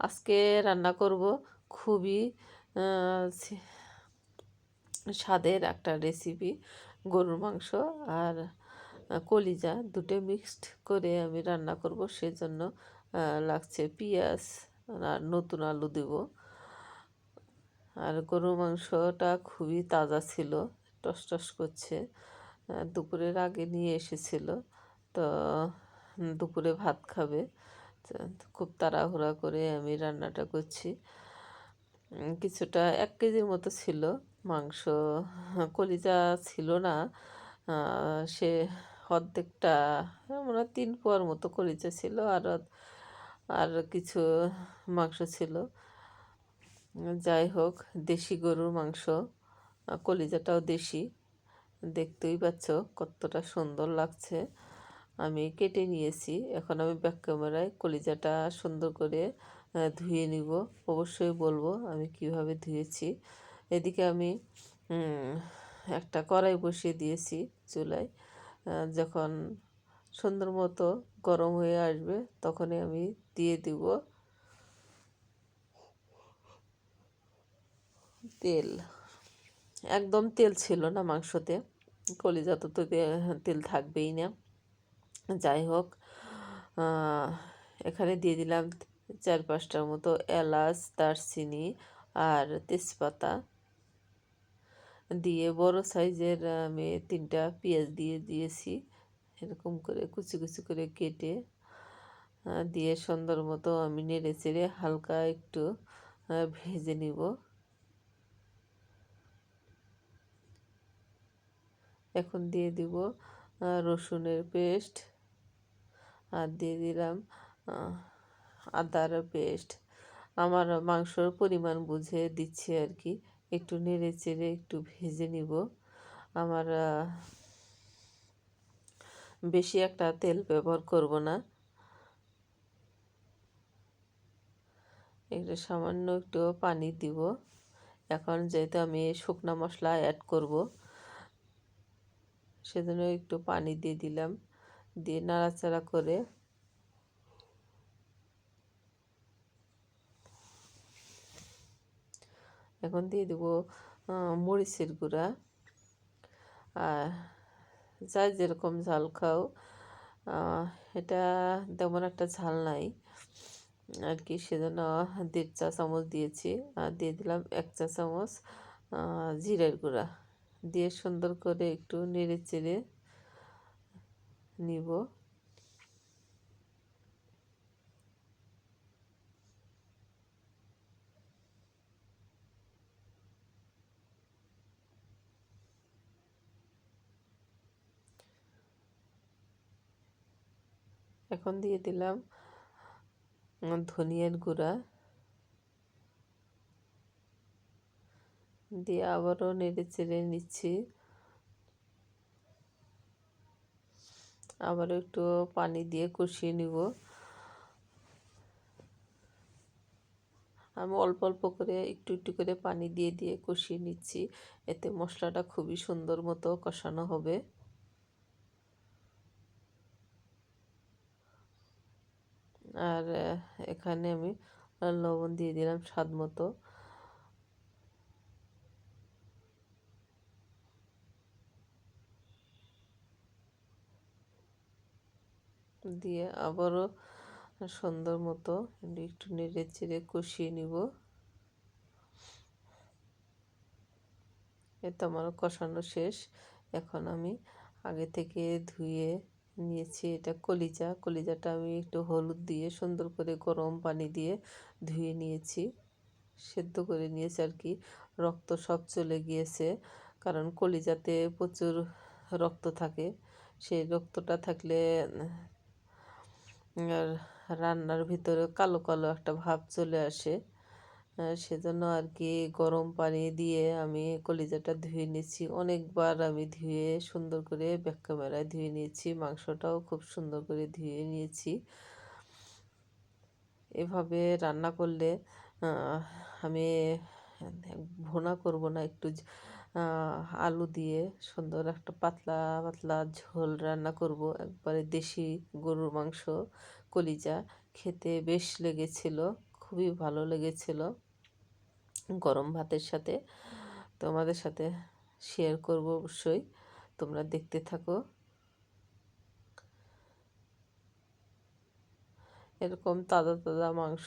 আজকে রান্না করব খুবই স্বাদের একটা রেসিপি গরুর মাংস আর কলিজা দুটো মিক্সড করে আমি রান্না করব। সেজন্য লাগছে পেঁয়াজ আর নতুন আলু দেব। আর গরুর মাংসটা খুবই তাজা ছিল, টস টস করছে। দুপুরের আগে নিয়ে এসেছিল, তো, দুপুরে ভাত খাবে। খুব তাড়াহুড়া করে আমি রান্নাটা করছি। কিছুটা এক কেজির মতো ছিল। মাংস, কলিজা ছিল না। সে অর্ধেকটা, মনে হয় তিন পোয়ার মতো কলিজা ছিল আর আর কিছু মাংস ছিল। যাই হোক, দেশি গরুর মাংস, কলিজাটাও দেশি। দেখতেই পাচ্ছ কতটা সুন্দর লাগছে। আমি কেটে নিয়েছি। এখন আমি ব্যাক ক্যামেরায় কলিজাটা সুন্দর করে ধুয়ে নিব। অবশ্যই বলব আমি কীভাবে ধুয়েছি। এদিকে আমি একটা কড়াই বসিয়ে দিয়েছি চুলায়। যখন সুন্দর মতো গরম হয়ে আসবে তখনই আমি দিয়ে দিব তেল। একদম তেল ছিল না মাংসতে। কলিজাতে তো তেল থাকবেই না। যাই হোক এখানে দিয়ে দিলাম চার পাঁচটার মতো এলাচ, দারচিনি আর তেজপাতা। দিয়ে বড় সাইজের আমি তিনটা পেঁয়াজ দিয়ে দিয়েছি, এরকম করে কুচি কুচি করে কেটে দিয়ে সুন্দর মতো আমি নেড়ে চেড়ে হালকা একটু ভেজে নিব। এখন দিয়ে দিব রসুনের পেস্ট। আর দিয়ে দিলাম আদার পেস্ট। আমার মাংসর পরিমাণ বুঝে দিচ্ছি আর কি। একটু নেড়ে চেড়ে একটু ভেজে নিব। আমার বেশি একটা তেল ব্যবহার করব না। একটু সামান্য একটু পানি দিব। এখন যেহেতু আমি শুকনো মশলা অ্যাড করব, সেজন্য একটু পানি দিয়ে দিলাম। দিয়ে নাড়াচাড়া করে এখন দিয়ে দেবো মরিচের গুঁড়া। আর যাই যেরকম ঝাল খাও এটা তেমন একটা ঝাল নাই। আর কি সেজন্য দেড় চা চামচ দিয়েছি। আর দিয়ে দিলাম এক চা চামচ জিরের গুঁড়া। দিয়ে সুন্দর করে একটু নেড়ে চেড়ে নিব। এখন দিয়ে দিলাম ধনিয়ার গুঁড়া। দিয়ে আবারও নেড়ে চেড়ে নিচ্ছি। আবারও একটু পানি দিয়ে কষিয়ে নিব। আমি অল্প অল্প করে একটু একটু করে পানি দিয়ে দিয়ে কষিয়ে নিচ্ছি। এতে মশলাটা খুবই সুন্দর মতো কষানো হবে। আর এখানে আমি লবণ দিয়ে দিলাম স্বাদ মতো। দিয়ে আবারও সুন্দর মতো একটু নেড়ে চেড়ে কষিয়ে নিব। তো আমার কষানো শেষ। এখন আমি আগে থেকে ধুয়ে নিয়েছি এটা কলিজা। কলিজাটা আমি একটু হলুদ দিয়ে সুন্দর করে গরম পানি দিয়ে ধুয়ে নিয়েছি। সেদ্ধ করে নিয়েছি আর কি। রক্ত সব চলে গিয়েছে, কারণ কলিজাতে প্রচুর রক্ত থাকে। সেই রক্তটা থাকলে আর রান্নার ভিতরে কালো কালো একটা ভাব চলে আসে। সেজন্য আর কি গরম পানি দিয়ে আমি কলিজাটা ধুয়ে নিয়েছি অনেকবার আমি ধুয়ে সুন্দর করে ব্যাক ক্যামেরায় ধুয়ে নিয়েছি। মাংসটাও খুব সুন্দর করে ধুয়ে নিয়েছি। এভাবে রান্না করলে আমি ভোনা করব না, একটু আলু দিয়ে সুন্দর একটা পাতলা পাতলা ঝোল রান্না করব। একবারে দেশি গরুর মাংস কলিজা। খেতে বেশ লেগেছিল, খুবই ভালো লেগেছিল। গরম ভাতের সাথে তোমাদের সাথে শেয়ার করব অবশ্যই। তোমরা দেখতে থাকো। এরকম তাজা তাজা মাংস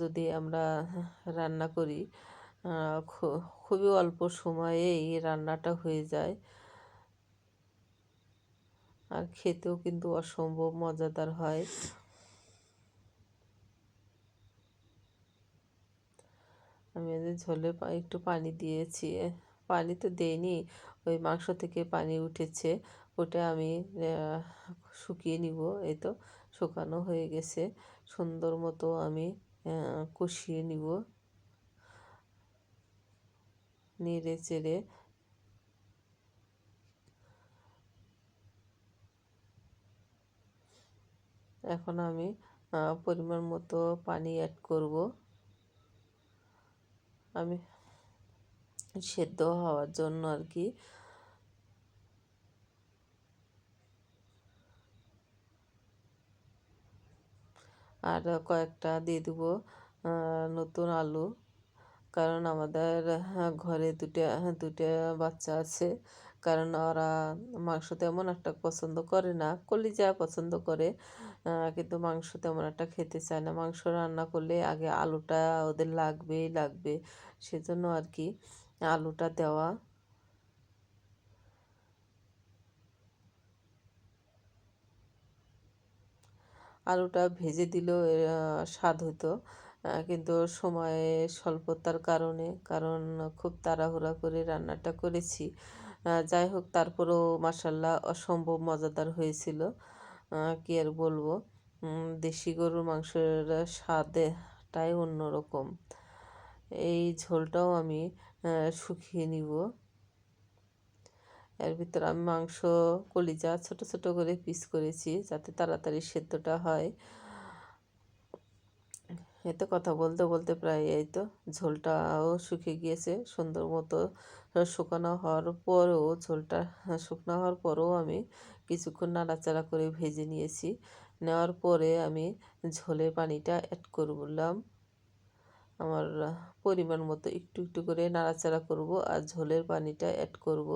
যদি আমরা রান্না করি খুবই অল্প সময়েই রান্নাটা হয়ে যায়। আর খেতেও কিন্তু অসম্ভব মজাদার হয়। আমি এদের ঝোলে একটু পানি দিয়েছি। পানি তো দেইনি, ওই মাংস থেকে পানি উঠেছে। ওটা আমি শুকিয়ে নিব। এই তো শুকানো হয়ে গেছে। সুন্দর মতো আমি কষিয়ে নিব। নেড়ে চেড়ে এখন আমি পরিমাণ মতো পানি অ্যাড করব। আমি সেদ্ধ হওয়ার জন্য আর কি। আর কয়েকটা দিয়ে দেবো নতুন আলু। কারণ আমাদের ঘরে দুটো দুটো বাচ্চা আছে। কারণ ওরা মাংস তেমন একটা পছন্দ করে না, কলিজা পছন্দ করে কিন্তু মাংস তেমন একটা খেতে চায় না। মাংস রান্না করলে আগে আলুটা ওদের লাগবেই লাগবে, সেজন্য আর কি আলুটা দেওয়া। আলুটা ভেজে দিলেও স্বাদ হতো। কিন্তু সময়ে স্বল্পতার কারণে, কারণ খুব তাড়াহুড়া করে রান্নাটা করেছি। যাই হোক, তারপরেও মাসাল্লাহ অসম্ভব মজাদার হয়েছিল। কি আর বলব? দেশি গরুর মাংসের স্বাদটাই অন্যরকম। এই ঝোলটাও আমি শুকিয়ে নিব। এর ভিতর আমি মাংস, কলিজা ছোট ছোট করে পিস করেছি যাতে তাড়াতাড়ি সেদ্ধটা হয়। এই তো কথা বলতে বলতে প্রায় এই তো ঝোলটাও শুকিয়ে গিয়েছে। সুন্দর মতো শুকানো হওয়ার পরেও, ঝোলটা শুকনো হওয়ার পরেও আমি কিছুক্ষণ নাড়াচাড়া করে ভেজে নিয়েছি। নেওয়ার পরে আমি ঝোলের পানিটা অ্যাড করলাম। আমার পরিমাণ মতো একটু একটু করে নাড়াচাড়া করব আর ঝোলের পানিটা অ্যাড করব।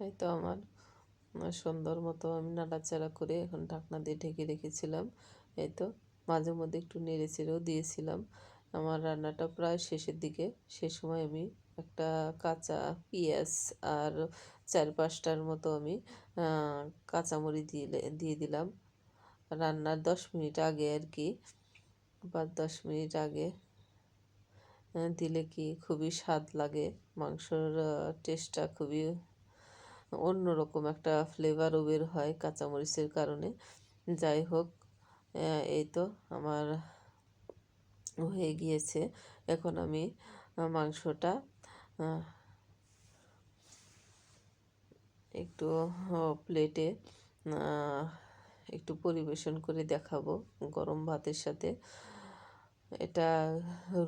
এই তো আমার সুন্দর মতো আমি নাড়াচাড়া করে এখন ঢাকনা দিয়ে ঢেকে রেখেছিলাম। এই তো মাঝে মধ্যে একটু নেড়ে চেড়েও দিয়েছিলাম। আমার রান্নাটা প্রায় শেষের দিকে, সে সময় আমি একটা কাঁচা পেঁয়াজ আর চার পাঁচটার মতো আমি কাঁচামরি দিয়ে দিয়ে দিলাম। রান্নার দশ মিনিট আগে আর কি, বা দশ মিনিট আগে দিলে কি খুবই স্বাদ লাগে, মাংসর টেস্টটা খুবই অন্যরকম একটা ফ্লেভারও বের হয় কাঁচামরিচের কারণে। যাই হোক এই তো আমার হয়ে গিয়েছে। এখন আমি মাংসটা একটু প্লেটে একটু পরিবেশন করে দেখাবো গরম ভাতের সাথে। এটা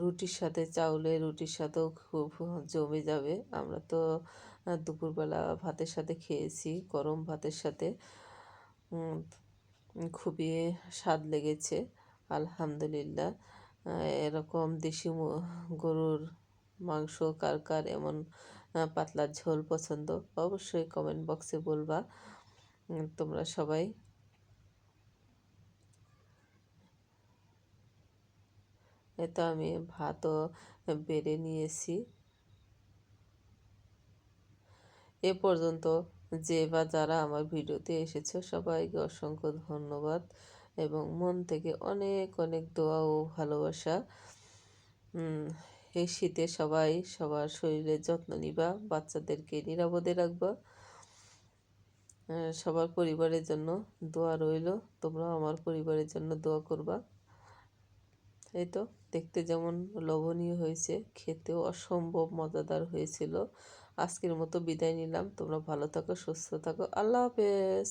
রুটির সাথে চাউলে রুটির সাথেও খুব জমে যাবে। আমরা তো দুপুরবেলা ভাতের সাথে খেয়েছি, গরম ভাতের সাথে। খুবই স্বাদ লেগেছে, আলহামদুলিল্লাহ। এরকম দেশি গরুর মাংস, কার কার এমন পাতলা ঝোল পছন্দ, অবশ্যই কমেন্ট বক্সে বলবা। তোমরা সবাই এতো আমি ভাতও বেড়ে নিয়েছি। এ পর্যন্ত যে বা যারা আমার ভিডিওতে এসেছে, সবাইকে অসংখ্য ধন্যবাদ এবং মন থেকে অনেক অনেক দোয়া ও ভালোবাসা। এই শীতে সবাই সবার শরীরের যত্ন নিবা, বাচ্চাদেরকে নিরাপদে রাখবা। সবার পরিবারের জন্য দোয়া রইল তোমরা আমার পরিবারের জন্য দোয়া করবা। এই তো, দেখতে যেমন লোভনীয় হয়েছে, খেতেও অসম্ভব মজাদার হয়েছিল। আজকের মতো বিদায় নিলাম। তোমরা ভালো থাকো সুস্থ থাকো। আল্লাহ হাফেজ।